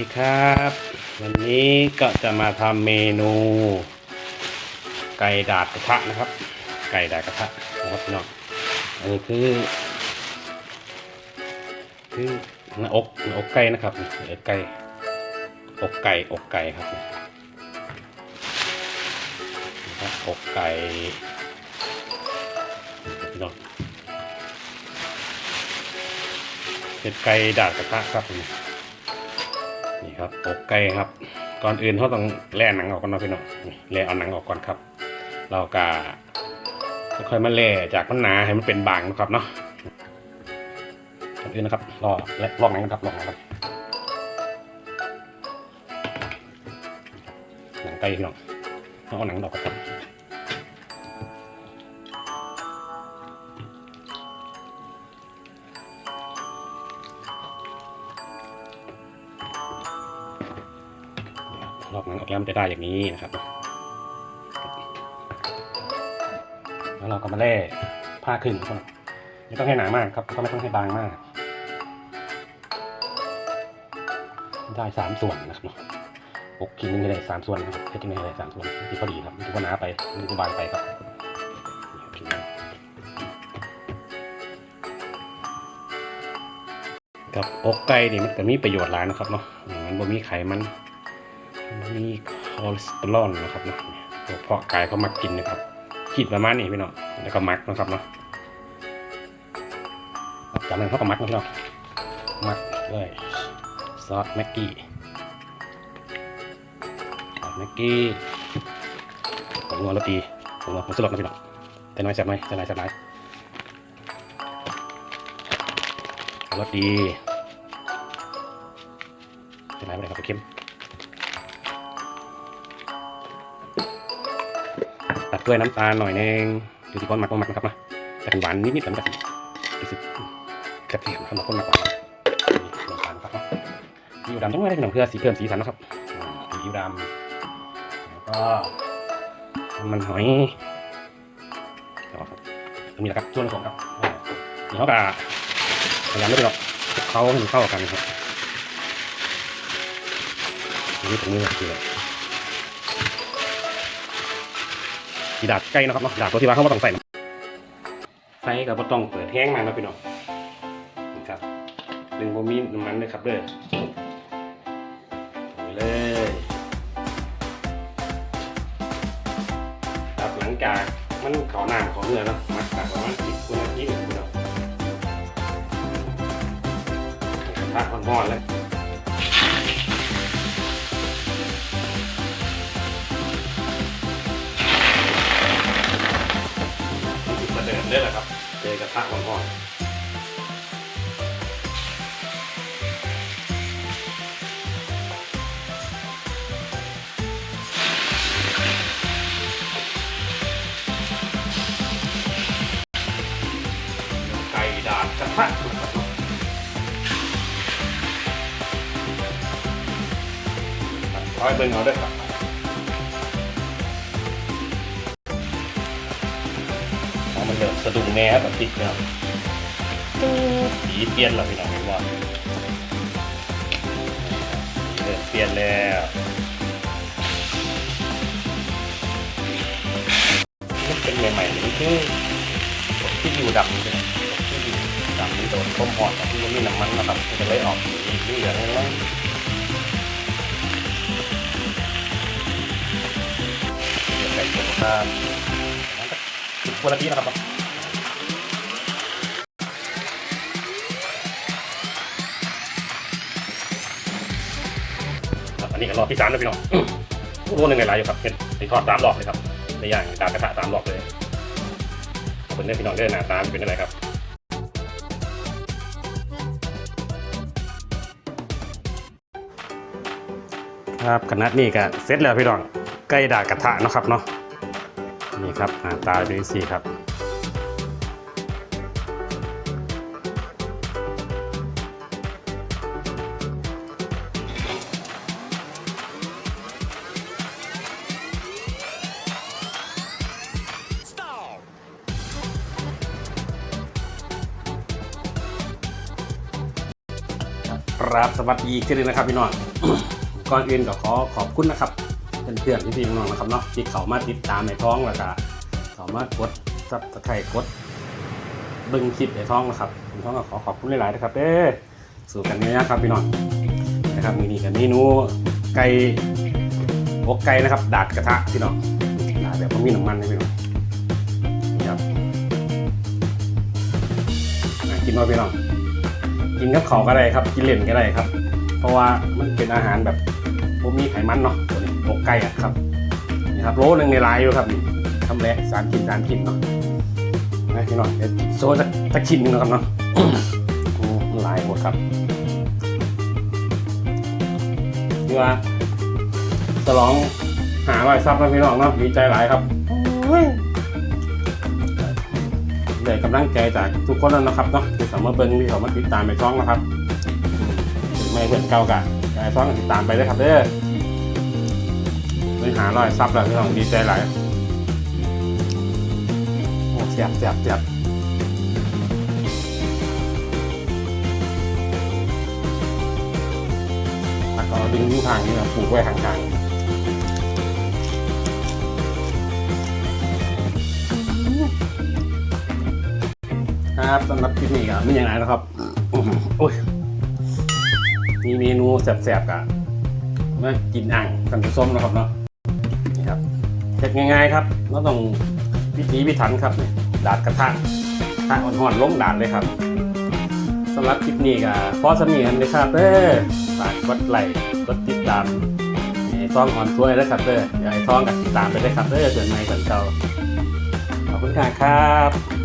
ดีครับ วันนี้ก็จะมาทำเมนู ไก่ดาดกระทะนะครับ ไก่ดาดกระทะนะครับพี่น้องอันนี้คือ คือหน้าอกหน้าอกไก่นะครับเอกไก่อกไก่อกไก่ครับนะครับอกไก่พี่น้องเป็นไก่ดาดกระทะครับทีนี่ ครับอกไก่ครับ ก่อนอื่นเขาต้องแล่หนังออกก่อนเนาะพี่น้องนี่แล่เอาหนังออกก่อนครับ เราก็ค่อยมาแล่จากมันหนาให้มันเป็นบางนะครับเนาะก่อนอื่นนะครับรอและลอกหนังกันครับลอกหนังกันหนังไก่พี่น้องเอาหนังออกก่อนครับ ลอกหนังออกแล้วมันจะได้อย่างนี้นะครับ แล้วเราก็มาแล่ผ้าครึ่งครับไม่ต้องให้หนามากครับก็ไม่ต้องให้บางมาก ได้สามส่วนนะครับเนาะอกชิ้นหนึงได้สามส่วนนะครับแค่นหนึงได้สามส่วนที่พอดีครับไม่ถือว่าหนาไปไม่ถือว่าบางไปครับกับอกไก่นี่มันก็มีประโยชน์หลายนะครับเนาะมมันบ่มีไขมัน นบ่มีคอเลสเตอรอลนะครับนะพวเพาะกายเขามักกินนะครับขีดประมาณนี้พี่น้องแล้วก็มักนะครับเนาะจากนั้นเขาก็มักนะพี่น้องมักด้วยซอสแม็กกี้ซอสแม็กกี้ผมนัวรสดีผมนัวผมสลดนะพี่น้องแต่น้อยแซ่บน้อยแต่น้อยแซ่บน้อยรสดีจะไหนไปไหนครับไปเข้ม ด้วยน้ำตาลหน่อยนึงอยู่ที่ก้อนหมักก้อนหมักนะครับนะแต่หวานนิดๆแต่มันก็สิรู้สึกกระเทียมสำหรับคนหมักหวานน้ำตาลครับเนาะซีอิ๊วดำต้องไม่ได้เป็นมเพื่อสีเพิ่มสีสันนะครับอ่าซีอิ๊วดำแล้วก็มันหอยแล้วก็ครับตรงนี้แหละครับส่วนผสมครับเดี๋ยวเขาก็พยายามไม่ไปหรอกเขาให้มันเข้ากันครับนนี้ถุงมือคือ สีดาดใกล้นะครับเนาะดาดตัวที่ว่าเขาม่ต้องใส่ไฟกับต้องเปิดแห้งมาแล้วพี่น้องนี่ครับดึงโบมีน้ำมันเลยครับเด้อไปเลยครับหลังจากมันเขาหน้าเขาเนื้อเนาะมักจากประมาณสิบนาทีหนึ่งพี่น้องกระทะร้อนๆเลย เจอกระทะร้อนไก่ดาดกระทะร้อยเบิ้งเอาด้วยครับ แน่แบบติดเนี่ยสีเปลี่ยนแล้วพี่น้องเห็นว่าสีเริ่มเปลี่ยนแล้วมันเป็นใหม่ๆนี่คือที่อยู่ดำใช่ไหมที่อยู่ดำนี่โดนต้มหอดที่มันมีน้ำมันนะครับมันจะเลยออกสีเหลืองแล้วเดี๋ยวใส่ตัวข้ามสิบกว่านาทีนะครับ อันนี้ก็รอบที่สามแล้วพี่น้องรู้หนึ่งไงไรอยู่ครับเป็นไปทอดสามรอบเลยครับในอย่างดามกระทะสามรอบเลยขอบคุณเรื่องพี่น้องเรื่องหน้าตาเป็นอะไรครับครับขนาดนี้ก็เสร็จแล้วพี่น้องไก่ดาดกระทะเนาะครับเนาะนี่ครับหน้าตาเป็นสีครับ ครับสวัสดีอีกทีนึงนะครับพี่น้อง ก่อนอื่นก็ขอขอบคุณนะครับเพื่อนๆพี่น้องนะครับเนาะที่เขามาติดตามในท้องแล้วก็เขามากดซับสไครต์กดเบิ่งคลิปในท้องนะครับในท้องก็ขอขอบคุณหลายๆนะครับเด้อสู่กันนี้นะครับพี่น้องนะครับมีนี่กับเมนูไก่อกไก่นะครับดาดกระทะพี่น้องดาดแบบไม่มีน้ำมันนะพี่น้องนะครับกินมาพี่น้อง กินกับเขาก็ได้ครับ กินเล่นก็ได้ครับ เพราะว่ามันเป็นอาหารแบบมมีไขมันเนาะตัวนี้อกไก่อะครับนี่ครับโลนึงในลายอยู่ครับนี่ทำแหละสารกินสารกินเนาะนะพี่น้องเดี๋ยวโซ่จะจะกินนะครับเนาะโอ้ลายหมดครับนี่ว่าฉลองหาไว้ซับนะพี่น้องเนาะดีใจหลายครับ กำลังใจจากทุกคนแล้วนะครับเนาะที่เขามาเบิ้งที่เขามาติดตามในช่องนะครับถึงไม่เพื่อนเก่ากะไอ้ช่องติดตามไปเลยครับเด้อไปหาร้อยซับแล้วพี่น้องดีใจหลายโอ้เสียบเสียบเสียบแล้วก็ดึงยูทางนี้นะปลูกไว้ห่างๆ ครับสำหรับคลิปนี้ก็ไม่อย่างไรนะครับโอ้ยมีเมนูแสบๆกับมากินอ่างกันส้มนะครับเนาะนี่ครับเผ็ดง่ายๆครับเราต้องพิถีพิถันครับนี่ดาดกระทะถ้าอ่อนๆล้มดาดเลยครับสำหรับคลิปนี้ก็พอสมีกันเลยครับเด้อฝากกดไลค์กดติดตามให้ท้องอ่อนช่วยแล้วครับเด้ออย่าให้ท้องกับติดตามไปเลยครับเด้อเดือนใหม่เดือนเก่าขอบคุณค่ะครับ